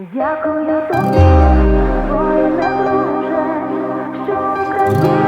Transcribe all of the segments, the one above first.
Дякую тобі, твоє не дуже, що краще.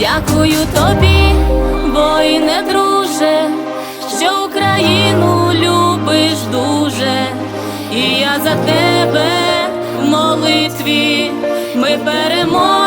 Дякую тобі, воїне, друже, що Україну любиш дуже, і я за тебе в молитві ми переможемо.